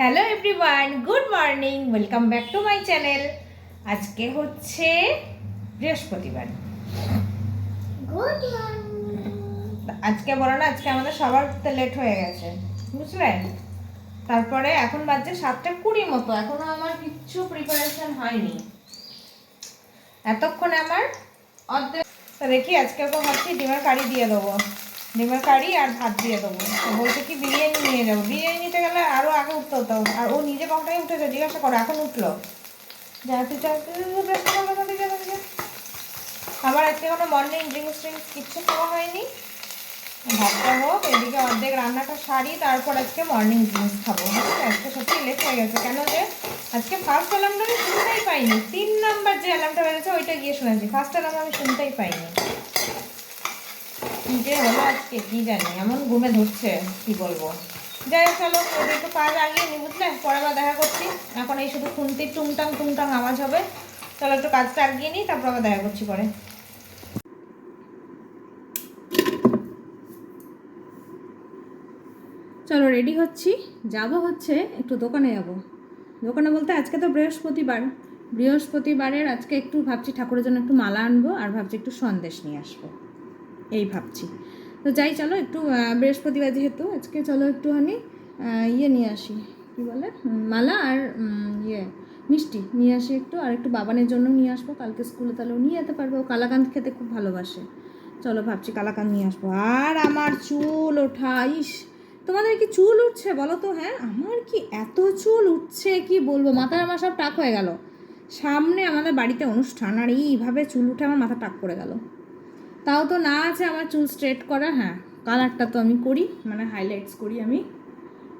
Hello everyone good morning welcome back to my channel আজকে হচ্ছে বৃহস্পতিবার। গুড মর্নিং আজকে বলো না আজকে আমাদের সবার তো লেট হয়ে গেছে বুঝলে? তারপরে এখন বাজছে সাতটা কুড়ি মতো এখনও আমার কিচ্ছু প্রিপারেশন হয়নি। এতক্ষণে আমার অর্ধেক দেখি আজকে তো ভাবছি ডিমের কারি দিয়ে দেবো। ডিমের কারি আর ভাত দিয়ে দেবো। বলছে কি, বিরিয়ানি নিয়ে যাব। বিরিয়ানি নিতে গেলে আরও আগে উঠতে হতো। আর ও নিজে কখনোই উঠেছে, জিজ্ঞাসা করো, এখন উঠল। আমার আজকে কোনো মর্নিং ড্রিঙ্কস ট্রিঙ্কস কিচ্ছু খাওয়া হয়নি। ভাতটা হোক, এদিকে অর্ধেক রান্নাটা সারি, তারপর আজকে মর্নিং ড্রিঙ্কস খাব? আজকে সত্যি লেট হয়ে গেছে। কেন যে আজকে ফার্স্ট অ্যালার্মটা আমি শুনতেই পাইনি। তিন নাম্বার যে অ্যালার্মটা বেজেছে, ওইটা গিয়ে শুনেছি। ফার্স্ট অ্যালার্ম আমি শুনতেই পাইনি। যে হলো আজকে, কি জানি, এমন ঘুমে ধরছে, কি বলব। যাই হোক, চলো, ওদের একটু কাজ আগিয়ে নি বুঝলে পরে আবার দেখা করছি। এখন এই শুধু খুন্তির টুংটাং টুংটাং আওয়াজ হবে। চলো, একটু কাজটা আগিয়ে নিই, তারপর আবার দেখা করছি পরে। চলো রেডি হচ্ছি। যাব হচ্ছে, একটু দোকানে যাব। দোকানে বলতে আজকে তো বৃহস্পতিবার। বৃহস্পতিবারের আজকে একটু ভাবছি ঠাকুরের জন্য একটু মালা আনব, আর ভাবছি একটু সন্দেশ নিয়ে আসব। এই ভাবছি। তো যাই, চলো একটু বৃহস্পতিবার যেহেতু, আজকে চলো একটুখানি ইয়ে নিয়ে আসি। কি বলে? মালা আর ইয়ে মিষ্টি নিয়ে আসি একটু। আর একটু বাবানের জন্য নিয়ে আসব। কালকে স্কুলে তাহলে নিয়ে যেতে পারব। কালাকান্দ খেতে খুব ভালোবাসে। চলো ভাবছি কালাকান্দ নিয়ে আসব। আর আমার চুল ওঠা, ইস, তোমাদের কি চুল উঠছে বলো তো? হ্যাঁ আমার কি এত চুল উঠছে কি বলব? মাথার আমার সব টাক হয়ে গেল। সামনে আমাদের বাড়িতে অনুষ্ঠান, আর এইভাবে চুল উঠে আমার মাথা টাক করে গেল। তাও তো না আছে আমার চুল স্ট্রেট করা হ্যাঁ কালারটা তো আমি করি মানে হাইলাইটস করি আমি।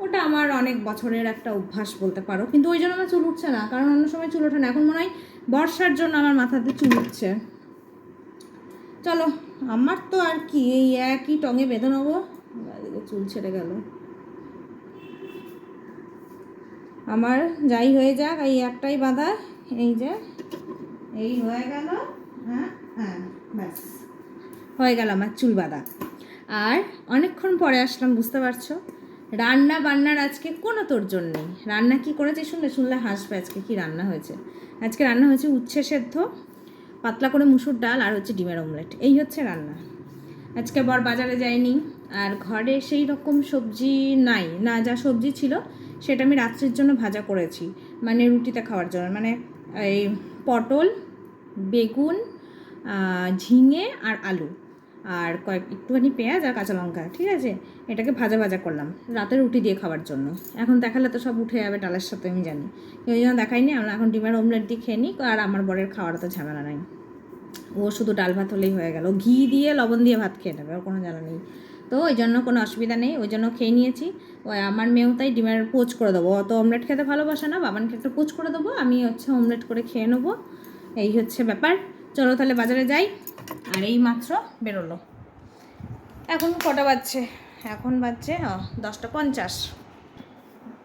ওটা আমার অনেক বছরের একটা অভ্যাস বলতে পারো, কিন্তু ওই জন্য আমার চুল উঠছে না, কারণ অন্য সময় চুল ওঠে না। এখন মনে হয় বর্ষার জন্য আমার মাথাতে চুল উঠছে। চলো, আমার তো আর কি, এই একই টঙে বেঁধে নেব। চুল ছেড়ে গেল। আমার যাই হয়ে যাক, এই একটাই বাঁধা, এই যে, এই হয়ে গেল হ্যাঁ হ্যাঁ ব্যাস। হয়ে গেল আমার চুল বাঁধা আর অনেকক্ষণ পরে আসলাম, বুঝতে পারছ? রান্না বান্নার আজকে কোনো তোরজোর নেই। রান্না কি করেছে? শুনলে শুনলে হাসবে, আজকে কি রান্না হয়েছে? আজকে রান্না হয়েছে উচ্ছে সেদ্ধ, পাতলা করে মুসুর ডাল আর হচ্ছে ডিমের অমলেট। এই হচ্ছে রান্না। আজকে বর বাজারে যায়নি আর ঘরে সেই রকম সবজি নাই। না, যা সবজি ছিল সেটা আমি রাত্রির জন্য ভাজা করেছি। মানে রুটিতে খাওয়ার জন্য। মানে এই পটল, বেগুন ঝিঙে আর আলু। আর কয়েক, একটুখানি পেঁয়াজ আর কাঁচা লঙ্কা, ঠিক আছে? এটাকে ভাজা ভাজা করলাম রাতে রুটি দিয়ে খাওয়ার জন্য। এখন দেখালে তো সব উঠে যাবে ডালের সাথে, আমি জানি। ওই জন্য দেখাইনি, আমরা এখন ডিমের অমলেট দিয়ে খেয়ে নিই আর আমার বরের খাওয়ার তো ঝামেলা নাই। ও শুধু ডাল ভাত হলেই হয়ে গেল। ঘি দিয়ে লবণ দিয়ে ভাত খেয়ে নেবে, ওর কোনো জ্বালা নেই। তো ওই জন্য কোনো অসুবিধা নেই, ওই জন্য খেয়ে নিয়েছি। ওই আমার মেয়েও তাই ডিমের পোচ করে দেবো। অত অমলেট খেতে ভালোবাসে না বাবানকে একটা পোচ করে দেবো, আমি হচ্ছে অমলেট করে খেয়ে নেব। এই হচ্ছে ব্যাপার। চলো তাহলে বাজারে যাই। আর এই মাত্র বেরোলো। এখন কটা বাজছে? এখন বাজছে দশটা পঞ্চাশ।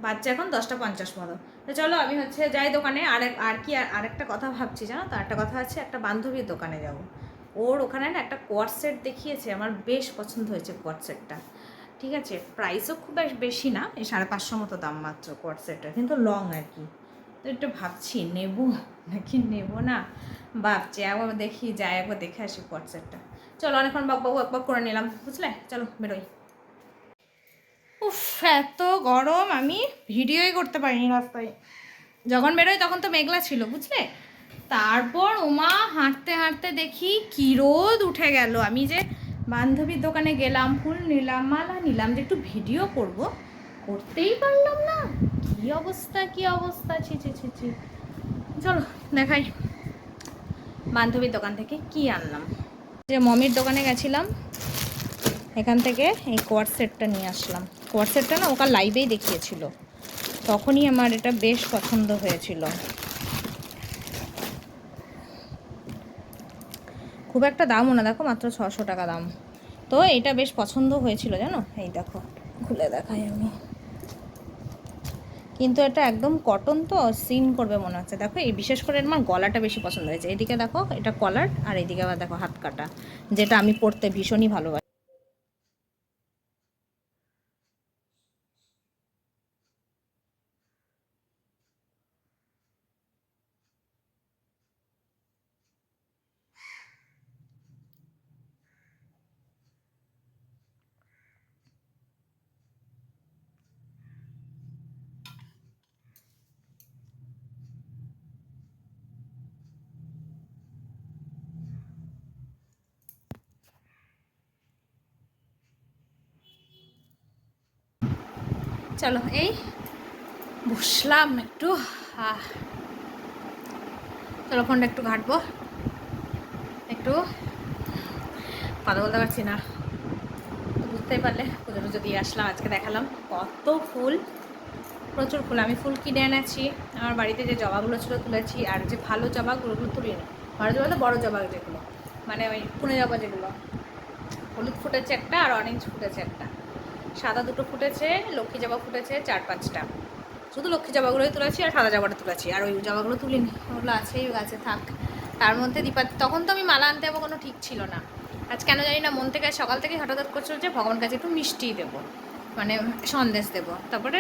বাচ্চা এখন দশটা পঞ্চাশ মতো। তো চলো আমি হচ্ছে যাই দোকানে। আর আর কি আর আরেকটা কথা ভাবছি জানো তো? একটা কথা আছে, একটা বান্ধবীর দোকানে যাব। ওর ওখানে না একটা কোয়ার সেট দেখিয়েছে। আমার বেশ পছন্দ হয়েছে কোয়ার সেটটা। ঠিক আছে? প্রাইসও খুব বেশ না সাড়ে পাঁচশো মতো দাম মাত্র কোয়ার সেটটা। কিন্তু লং আর কি। তো একটু ভাবছি, নেব? নাকি নেব না? ভাবছি একবার দেখি, যাই, একবার দেখে আসি সেটটা চলো, অনেকক্ষণ বক বক করে নিলাম, বুঝলে? চলো, বেরোই। উফ, এত গরম, আমি ভিডিওই করতে পারিনি রাস্তায়। যখন বেরোই, তখন তো মেঘলা ছিল, বুঝলে? তারপর ওমা হাঁটতে হাঁটতে দেখি কি রোদ উঠে গেল। আমি যে বান্ধবীর দোকানে গেলাম, ফুল নিলাম, মালা নিলাম, যে একটু ভিডিও করব, করতেই পারলাম না। কি অবস্থা কি অবস্থা? ছি ছি ছি ছি। চলো, দেখাই। বান্ধবীর দোকান থেকে কি আনলাম? যে মমির দোকানে গেছিলাম, এখান থেকে এই কোয়ার সেটটা নিয়ে আসলাম। কোয়ার সেটটা না ওকার লাইভেই দেখিয়েছিল। তখনই আমার এটা বেশ পছন্দ হয়েছিল। খুব একটা দামও না, দেখো মাত্র ছশো টাকা দাম। তো এটা বেশ পছন্দ হয়েছিল, জানো? এই দেখো, খুলে দেখাই আমি। কিন্তু এটা একদম কটন তো সিন করবে মনে হচ্ছে। দেখো, এই বিশেষ করে আমার গলাটা বেশি পছন্দ হয়েছে। এদিকে দেখো, এটা কলার আর এদিকে আবার দেখো হাত কাটা, যেটা আমি পরতে ভীষণই ভালোবাসি। চলো, এই বসলাম একটু চলো, ফোনটা একটু ঘাটবো। একটু কথা বলতে পারছি না। বুঝতেই পারলে পুজো টুজো দিয়ে আসলাম, আজকে দেখালাম কত ফুল। প্রচুর ফুল, আমি ফুল কিনে এনেছি। আমার বাড়িতে যে জবাগুলো ছিল তুলেছি, আর যে ভালো জবাগুলো ওগুলো তুলিনি। ভালো জবা তো বড়ো জবা যেগুলো মানে ওই পুনে জবা যেগুলো। হলুদ ফুটেছে একটা, আর অরেঞ্জ ফুটেছে একটা। সাদা দুটো ফুটেছে, লক্ষ্মী জবা ফুটেছে, চার পাঁচটা। শুধু লক্ষ্মী জবাগুলোই তুলেছি আর সাদা জবাটা তুলেছি, আর ওই জবাগুলো তুলিনি। ওগুলো আছেই গাছে থাক। তার মধ্যে দীপা তখন তো আমি মালা আনতে যাব কোনো ঠিক ছিল না। আজ কেন জানি না, মন থেকে সকাল থেকে হঠাৎ করছিল যে ভগবান কাছে একটু মিষ্টি দেবো মানে সন্দেশ দেবো। তারপরে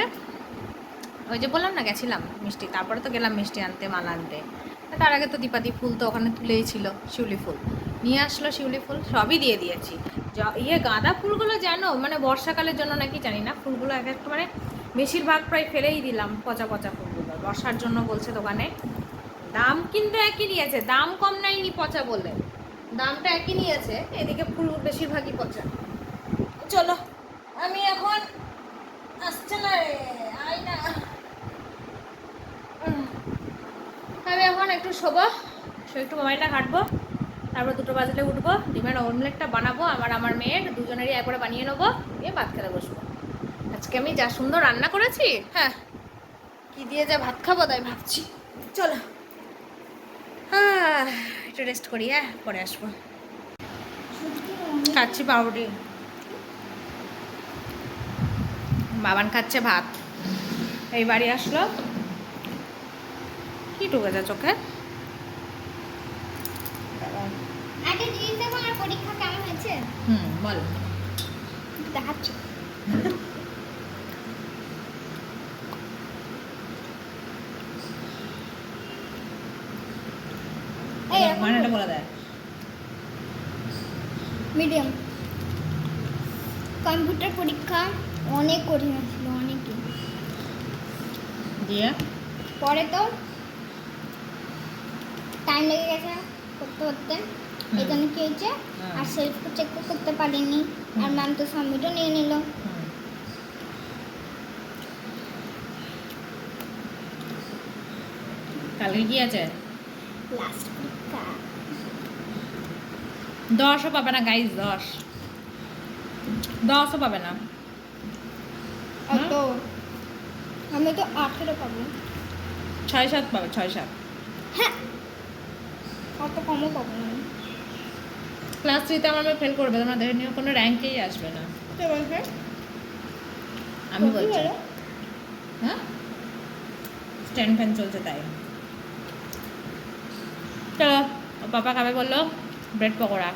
ওই যে বললাম না, গেছিলাম মিষ্টি, তারপরে তো গেলাম মিষ্টি আনতে, মালা আনতে। তার আগে তো দীপাদি ফুল তো ওখানে তুলেই ছিল, শিউলি ফুল। নিয়ে আসলো শিউলি ফুল, সবই দিয়ে দিয়েছি। ইয়ে গাঁদা ফুলগুলো জানো? মানে বর্ষাকালের জন্য নাকি জানি না, ফুলগুলো এক একটা মানে বেশিরভাগ প্রায় ফেলেই দিলাম পচা পচা ফুলগুলো। বর্ষার জন্য বলছে দোকানে। দাম কিন্তু একই নিয়েছে, দাম কম নাইনি পচা বলে। দামটা একই নিয়েছে, এদিকে ফুল বেশিরভাগই পচা। চলো, আমি এখন আসছে না রে আই না। আমি এখন একটু শোবো, একটু মোবাইলটা ঘাটবো তারপর দুটো বাজলে উঠবো, ডিমের অমলেটটা বানাবো আমার আমার মেয়ের, দুজনেরই একবারে বানিয়ে নেব, দিয়ে ভাত খেতে বসবো। আজকে আমি যা সুন্দর রান্না করেছি হ্যাঁ কি দিয়ে যা ভাত খাব তাই ভাবছি। চলো। হ্যাঁ একটু রেস্ট করি হ্যাঁ পরে আসব। খাচ্ছি পাউরুটি। বাবান খাচ্ছে ভাত। এই বাড়ি আসলো। কি ঢুকেছে চোখে একটা জিনিস দেখো আমার পরীক্ষা কেমন হয়েছে হুম বল। দেখাচ্ছি। এই বলে। দেয়। মিডিয়াম। কম্পিউটার পরীক্ষা অনেক কঠিন ছিল অনেকই। দিয়ে? পরে তো টাইম লেগে গেছে করতে করতে। এই জন্য কি হয়েছে আর সেলফ চেক করতে পারিনি। আর। ম্যাম তো সাবমিটও নিয়ে নিল। কালকে কি আছে? লাস্ট পরীক্ষা দশও পাবে না গাইজ দশ। দশও পাবে না। তো আমি তো আঠেরো পাবো। ছয় সাত পাবে ছয় সাত। হ্যাঁ। অত কমও পাবো না। ক্লাস থ্রিতে আমার মেয়ে ফেল করবে তোমার দেখে নিয়ে কোনো র্যাঙ্কেই আসবে না। আমি বলছি। হ্যাঁ? স্ট্যান্ড ফ্যান চলছে তাই। চলো ও পাপা খাবে বলল ব্রেড পকোড়া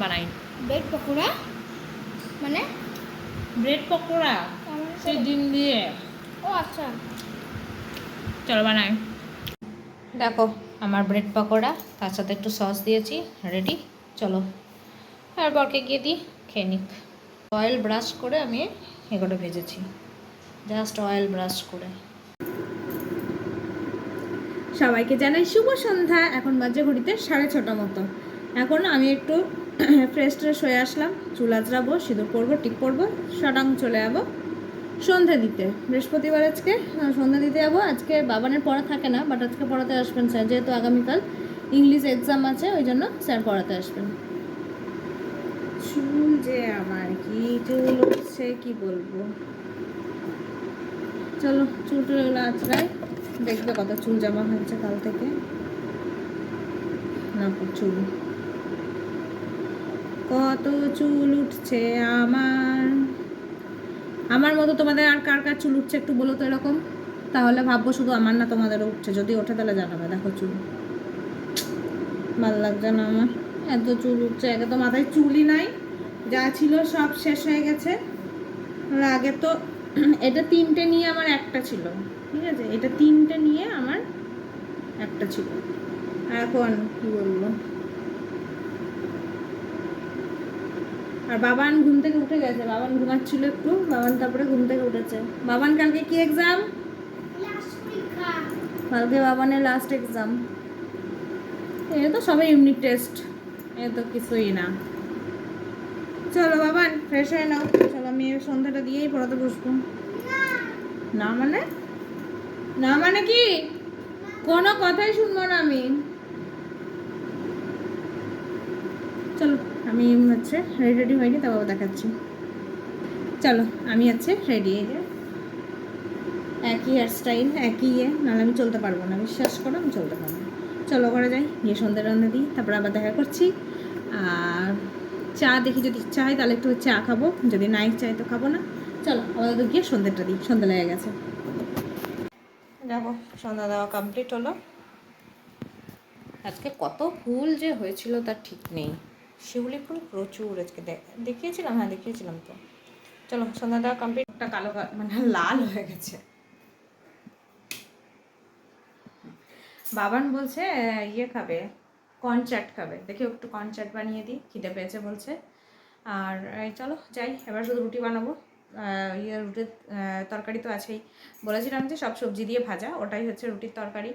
বানাই। ব্রেড পকোড়া? মানে? ব্রেড পকোড়া? সেই ডিম দিয়ে। ও আচ্ছা। চলো বানাই। দেখো আমার ব্রেড পকোড়া তার সাথে একটু সস দিয়েছি রেডি চলো। আর বরকে গিয়ে দিই খেয়ে নিক। অয়েল ব্রাশ করে আমি এগুলো ভেজেছি। জাস্ট অয়েল ব্রাশ করে। সবাইকে জানাই শুভ সন্ধ্যা। এখন বাজে ঘড়িতে সাড়ে ছটা মতো। এখন আমি একটু ফ্রেশ ট্রেশ হয়ে আসলাম। চুল আঁচড়াবো সিঁদুর পরবো টিপ পরবো সটাং চলে যাব। সন্ধে দিতে। বৃহস্পতিবার আজকে আহ, সন্ধে দিতে যাব। আজকে বাবানের পড়া থাকে না বাট আজকে পড়াতে আসবেন স্যার। যেহেতু আগামীকাল ইংলিশ এক্সাম আছে ওই জন্য স্যার পড়াতে আসবেন। চুল যে আমার কি চুল উঠছে কি বলব? চলো চুল টুলগুলো আঁচড়াই, দেখবে কত চুল জমা হয়েছে কাল থেকে। না, চুল। কত চুল উঠছে আমার। আমার মতো তোমাদের আর কার কার চুল উঠছে একটু বলো তো এরকম? তাহলে ভাববো শুধু আমার না তোমাদেরও উঠছে। যদি ওঠে তাহলে জানাবে, দেখো চুল। ভালো লাগছে না আমার? এত চুল উঠছে, একে তো মাথায় চুলই নাই। যা ছিল সব শেষ হয়ে গেছে। আগে তো এটা তিনটে নিয়ে আমার একটা ছিল, ঠিক আছে? এটা তিনটে নিয়ে আমার একটা ছিল। এখন কি বলব? আর বাবান ঘুম থেকে উঠে গেছে। বাবান ঘুমাচ্ছিল একটু, বাবান তারপরে ঘুম থেকে উঠেছে। বাবান, কালকে কি এক্সাম কালকে বাবানের লাস্ট এক্সাম এ তো সবাই ইউনিট টেস্ট এ তো কিছুই না। চলো বাবা ফ্রেশ হয়ে নাও। চলো, আমি সন্ধ্যাটা দিয়েই পড়াতে বসবো। না মানে? না মানে কি? কোনো কথাই শুনব না আমি। চলো, আমি হচ্ছে রেডি রেডি হয়নি তারপর দেখাচ্ছি। চলো, আমি হচ্ছে রেডি এই যে। একই হেয়ার স্টাইল একই ইয়ে নাহলে আমি চলতে পারব না। বিশ্বাস করো, আমি চলতে পারব না। চলো, ঘরে যাই, গিয়ে সন্ধ্যে রান্না দিই, তারপর আবার দেখা করছি। আর চা দেখি যদি হয়, তাহলে একটু চা খাব। যদি নাই হয় তো খাব না। চলো, আপাতত গিয়ে সন্ধ্যেটা দিই। সন্ধ্যা লেগে গেছে। দেখো, সন্ধ্যা দেওয়া কমপ্লিট হলো। আজকে কত ফুল যে হয়েছিল তার ঠিক নেই। শিউলি ফুল প্রচুর আজকে। দেখিয়েছিলাম হ্যাঁ দেখিয়েছিলাম তো। চলো, সন্ধ্যা দেওয়া কমপ্লিটটা কালো মানে লাল হয়ে গেছে। বাবান বলছে ইয়ে খাবে। কনচাট খাবে। দেখি একটু কনচাট বানিয়ে দিই, খিদে পেয়েছে বলছে। আর চলো যাই, এবার শুধু রুটি বানাবো। ইয়ে রুটির তরকারি তো আছেই। বলেছিলাম যে সব সবজি দিয়ে ভাজা, ওটাই হচ্ছে রুটির তরকারি।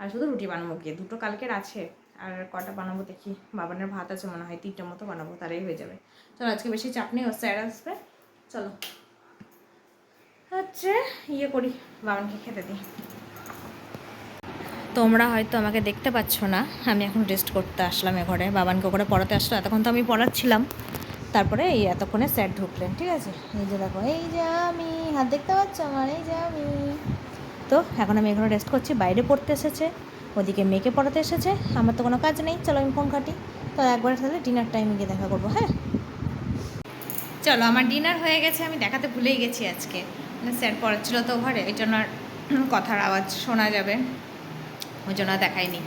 আর শুধু রুটি বানাবো গিয়ে, দুটো কালকের আছে। আর কটা বানাবো দেখি, বাবানের ভাত আছে মনে হয়, তিনটে মতো বানাবো, তারাই হয়ে যাবে। চলো আজকে বেশি চাপ নেই, ও স্যার আসবে। চলো। হচ্ছে ইয়ে করি, বাবানকে খেতে দিই। তোমরা হয়তো আমাকে দেখতে পাচ্ছ না। আমি এখন রেস্ট করতে আসলাম এ ঘরে। বাবানকে করে পড়াতে আসলো। এতক্ষণ তো আমি পড়াচ্ছিলাম। তারপরে এই এতক্ষণে স্যার ঢুকলেন, ঠিক আছে? এই যে দেখো, এই যে আমি। হাত দেখতে পাচ্ছ আমার? এই যে আমি। তো এখন আমি এখানে রেস্ট করছি। বাইরে পড়তে এসেছে। ওদিকে মেয়েকে পড়াতে এসেছে। আমার তো কোনো কাজ নেই। চলো আমি ফোন কাটি তো একবার তাহলে ডিনার টাইমে গিয়ে দেখা করব হ্যাঁ? চলো, আমার ডিনার হয়ে গেছে। আমি দেখাতে ভুলেই গেছি আজকে। মানে স্যার পড়াচ্ছিল তো ঘরে। ওই জন্য কথার আওয়াজ শোনা যাবে। ওই জন্য আর দেখাইনি।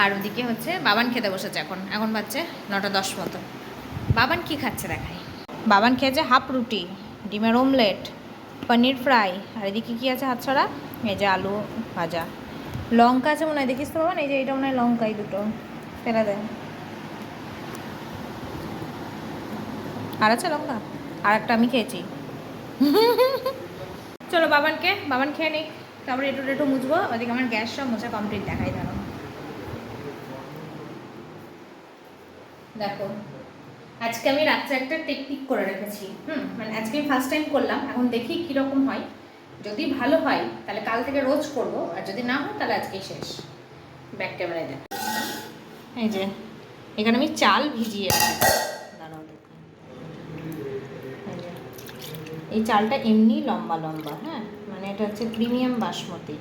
আর ওদিকে হচ্ছে বাবান খেতে বসেছে এখন। এখন বাচ্চে নটা দশ মতো। বাবান কি খাচ্ছে দেখাই। বাবান খেয়েছে হাফ রুটি, ডিমের অমলেট পনির ফ্রাই আর এদিকে কী আছে হাত ছড়া এই যে আলু ভাজা। লঙ্কা আছে মনে হয়, দেখিস তো বাবান? এই যে এইটা মনে হয় লঙ্কা এই দুটো। ফেলে দেয় আর আছে লঙ্কা? আর একটা আমি খেয়েছি। চলো বাবানকে, বাবান খেয়ে নিক। তারপরে একটু একটু মুছবো, ওদিকে আমার গ্যাস সব মোছা কমপ্লিট দেখাই দাঁড়ো দেখো, আজকে আমি রাত্রে একটা টেকনিক করে রেখেছি, হুম মানে আজকে আমি ফার্স্ট টাইম করলাম, এখন দেখি কীরকম হয়। যদি ভালো হয়, তাহলে কাল থেকে রোজ করব, আর যদি না হয়, তাহলে আজকেই শেষ। ব্যাক ক্যামেরায় দেখ। এই যে, এখানে আমি চাল ভিজিয়ে এই চালটা এমনি লম্বা লম্বা হ্যাঁ। মানে এটা হচ্ছে প্রিমিয়াম বাসমতি।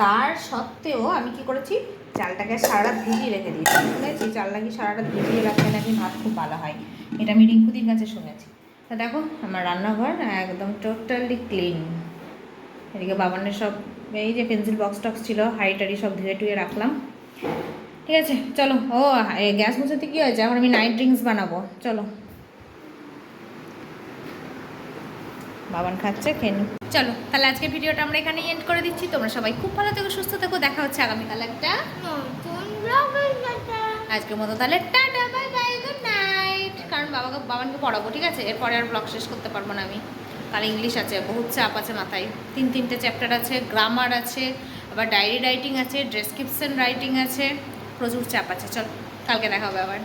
তার সত্ত্বেও আমি কি করেছি, চালটাকে সারা ভিজিয়ে রেখে দিয়েছি। শুনেছি চাল নাকি সারা রাত ভিজিয়ে রাখলে নাকি ভাত খুব ভালো হয়। এটা আমি রিঙ্কুদির কাছে শুনেছি। তা দেখো, আমার রান্নাঘর একদম টোটালি ক্লিন। এদিকে বাবানের সব, এই যে পেন্সিল বক্স টক্স ছিল হাইটারি সব ধুয়ে টুয়ে রাখলাম। ঠিক আছে, চলো। ও গ্যাস মুছাতে কী হয়েছে? এখন আমি নাইট ড্রিঙ্কস বানাবো। চলো। বাবান খাচ্ছে, খেয়ে চলো, তাহলে আজকে ভিডিওটা আমরা এখানেই এন্ড করে দিচ্ছি। তোমরা সবাই খুব ভালো থেকো, সুস্থ থেকো। দেখা হচ্ছে আগামীকাল একটা আজকের মতো তাহলে ta-ta bye bye good night কারণ বাবাকে, বাবানকে পড়াবো, ঠিক আছে? এরপরে আর ব্লগ শেষ করতে পারব না আমি। কারণ ইংলিশ আছে, বহুত চাপ আছে মাথায়। তিন, তিনটে চ্যাপ্টার আছে গ্রামার আছে, আবার ডায়েরি রাইটিং আছে ডেসক্রিপশন রাইটিং আছে। প্রচুর চাপ আছে। চল, কালকে দেখা হবে আবার।